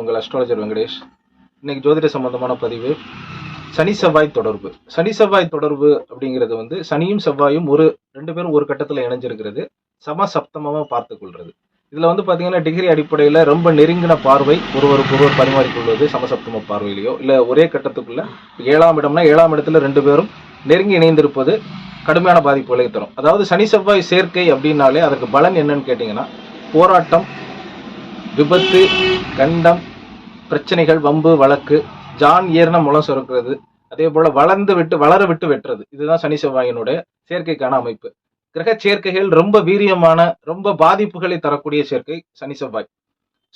உங்கள் அஸ்ட்ராலஜர் வெங்கடேஷ். இன்னைக்கு ஜோதிட சம்பந்தமான பதிவு சனி செவ்வாய் தொடர்பு. சனி செவ்வாய் தொடர்பு அப்படிங்கிறது வந்து சனியும் செவ்வாயும் ஒரு ரெண்டு பேரும் ஒரு கட்டத்தில் இணைஞ்சிருக்கிறது. சம சப்தமமாக பார்த்து கொள்வது இதில் வந்து பார்த்தீங்கன்னா டிகிரி அடிப்படையில் ரொம்ப நெருங்கின பார்வை ஒருவருக்கு ஒருவர் பரிமாறிக்கொள்வது சமசப்தம பார்வையிலையோ இல்லை ஒரே கட்டத்துக்குள்ள ஏழாம் இடம்னா ஏழாம் இடத்துல ரெண்டு பேரும் நெருங்கி இணைந்திருப்பது கடுமையான பாதிப்புகளை தரும். அதாவது சனி செவ்வாய் சேர்க்கை அப்படின்னாலே அதற்கு பலன் என்னன்னு கேட்டிங்கன்னா போராட்டம் விபத்து கண்டம் பிரச்சனைகள் வம்பு வழக்கு ஜான் ஏறின முளம் சுரக்கிறது. அதே போல வளர்ந்து விட்டு வளர விட்டு வெட்டுறது. இதுதான் சனி செவ்வாயினுடைய சேர்க்கைக்கான அமைப்பு. கிரக சேர்க்கைகள் ரொம்ப வீரியமான ரொம்ப பாதிப்புகளை தரக்கூடிய சேர்க்கை சனி செவ்வாய்.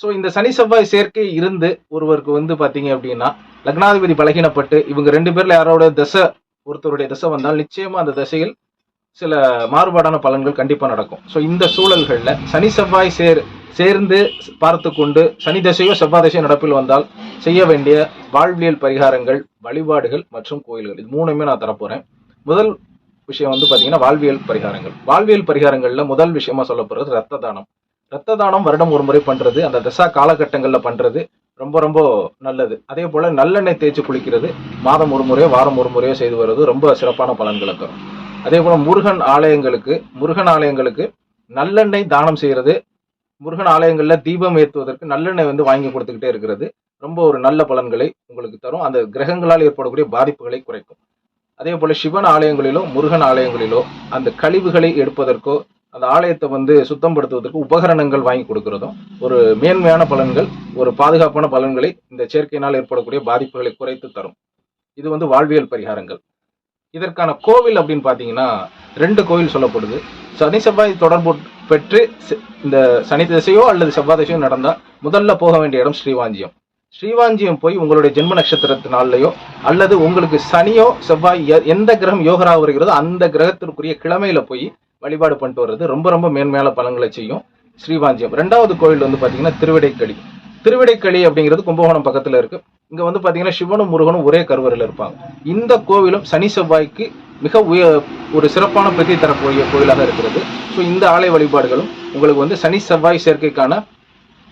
ஸோ இந்த சனி செவ்வாய் சேர்க்கை இருந்து ஒருவருக்கு வந்து பார்த்தீங்க அப்படின்னா லக்னாதிபதி பலகீனப்பட்டு இவங்க ரெண்டு பேர்ல யாரோட தசை ஒருத்தருடைய தசை வந்தால் நிச்சயமா அந்த தசையில் சில மாறுபாடான பலன்கள் கண்டிப்பாக நடக்கும். ஸோ இந்த சூழல்களில் சனி செவ்வாய் சேர் சேர்ந்து பார்த்து கொண்டு சனி தசையோ செவ்வாய் தசையோ நடப்பில் வந்தால் செய்ய வேண்டிய வாழ்வியல் பரிகாரங்கள் வழிபாடுகள் மற்றும் கோயில்கள். இது மூணுமே நான் தரப்போகிறேன் முதல் விஷயம் வந்து பார்த்தீங்கன்னா வாழ்வியல் பரிகாரங்கள். வாழ்வியல் பரிகாரங்களில் முதல் விஷயமா சொல்ல ரத்த தானம். ரத்த தானம் வருடம் ஒரு முறை பண்ணுறது அந்த தசா காலகட்டங்களில் பண்ணுறது ரொம்ப ரொம்ப நல்லது. அதே போல் நல்லெண்ணெய் தேய்ச்சி குளிக்கிறது மாதம் ஒரு முறையோ வாரம் ஒரு முறையோ செய்து வருவது ரொம்ப சிறப்பான பலன்களை தரும். அதே போல் முருகன் ஆலயங்களுக்கு முருகன் ஆலயங்களுக்கு நல்லெண்ணெய் தானம் செய்கிறது முருகன் ஆலயங்களில் தீபம் ஏற்றுவதற்கு நல்லெண்ணெய் வந்து வாங்கி கொடுத்துக்கிட்டே இருக்கிறது. ரொம்ப ஒரு நல்ல பலன்களை உங்களுக்கு தரும். அந்த கிரகங்களால் ஏற்படக்கூடிய பாதிப்புகளை குறைக்கும். அதே போல் சிவன் ஆலயங்களிலோ முருகன் ஆலயங்களிலோ அந்த கழிவுகளை எடுப்பதற்கோ அந்த ஆலயத்தை வந்து சுத்தப்படுத்துவதற்கு உபகரணங்கள் வாங்கி கொடுக்கிறதும் ஒரு மேன்மையான பலன்கள் ஒரு பாதுகாப்பான பலன்களை இந்த சேர்க்கையினால் ஏற்படக்கூடிய பாதிப்புகளை குறைத்து தரும். இது வந்து வாழ்வியல் பரிகாரங்கள். இதற்கான கோவில் அப்படின்னு பார்த்தீங்கன்னா ரெண்டு கோவில் சொல்லப்படுது. சனி செவ்வாய் தொடர்பு பெற்று இந்த சனி திசையோ அல்லது செவ்வாய் திசையோ நடந்தால் முதல்ல போக வேண்டிய இடம் ஸ்ரீவாஞ்சியம். ஸ்ரீவாஞ்சியம் போய் உங்களுடைய ஜென்ம நட்சத்திரத்து அல்லது உங்களுக்கு சனியோ செவ்வாய் எ- எந்த கிரகம் யோகரா வருகிறதோ அந்த கிரகத்திற்குரிய கிழமையில போய் வழிபாடு பண்ணிட்டு வர்றது ரொம்ப ரொம்ப மேன்மையான பலன்களை செய்யும் ஸ்ரீவாஞ்சியம். ரெண்டாவது கோயில் வந்து பார்த்தீங்கன்னா திருவிடைக்களி திருவிடைக்களி அப்படிங்கிறது கும்பகோணம் பக்கத்தில் இருக்கு. இங்கே வந்து பார்த்தீங்கன்னா சிவனும் முருகனும் ஒரே கருவறையில் இருப்பாங்க. இந்த கோவிலும் சனி செவ்வாய்க்கு மிக உய ஒரு சிறப்பான பிரதி தரக்கூடிய கோயிலாக இருக்கிறது. ஸோ இந்த ஆலய வழிபாடுகளும் உங்களுக்கு வந்து சனி செவ்வாய் சேர்க்கைக்கான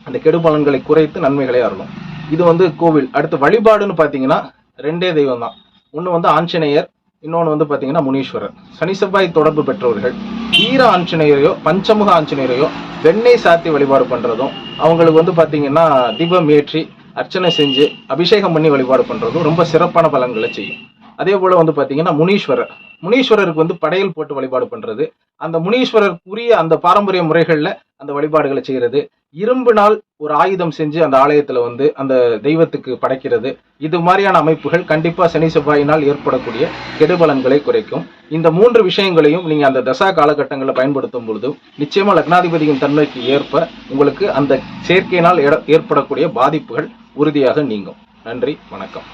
அந்த கெடுபலன்களை குறைத்து நன்மைகளை அருளும். இது வந்து கோவில். அடுத்து வழிபாடுன்னு பார்த்தீங்கன்னா ரெண்டே தெய்வம் தான். ஒன்று வந்து ஆஞ்சநேயர் இன்னொன்று வந்து பார்த்தீங்கன்னா முனீஸ்வரர். சனி செவ்வாய் தொடர்பு பெற்றவர்கள். ஈர ஆஞ்சநேயரையோ பஞ்சமுக ஆஞ்சநேயரையோ வெண்ணெய் சாத்தி வழிபாடு பண்ணுறதும் அவங்களுக்கு வந்து பார்த்தீங்கன்னா தீபம் ஏற்றி அர்ச்சனை செஞ்சு அபிஷேகம் பண்ணி வழிபாடு பண்ணுறதும் ரொம்ப சிறப்பான பலன்களை செய்யும். அதே போல வந்து பார்த்தீங்கன்னா முனீஸ்வரர். முனீஸ்வரருக்கு வந்து படையல் போட்டு வழிபாடு பண்ணுறது அந்த முனீஸ்வரருக்குரிய அந்த பாரம்பரிய முறைகளில் அந்த வழிபாடுகளை செய்கிறது இரும்பினால் ஒரு ஆயுதம் செஞ்சு அந்த ஆலயத்தில் வந்து அந்த தெய்வத்துக்கு படைக்கிறது. இது மாதிரியான அமைப்புகள் கண்டிப்பாக சனி செவ்வாயினால் ஏற்படக்கூடிய கெடுபலன்களை குறைக்கும். இந்த மூன்று விஷயங்களையும் நீங்கள் அந்த தசா காலகட்டங்களில் பயன்படுத்தும் பொழுது நிச்சயமாக லக்னாதிபதியின் தன்மைக்கு ஏற்ப உங்களுக்கு அந்த சேர்க்கையினால் ஏற்படக்கூடிய பாதிப்புகள் உறுதியாக நீங்கும். நன்றி வணக்கம்.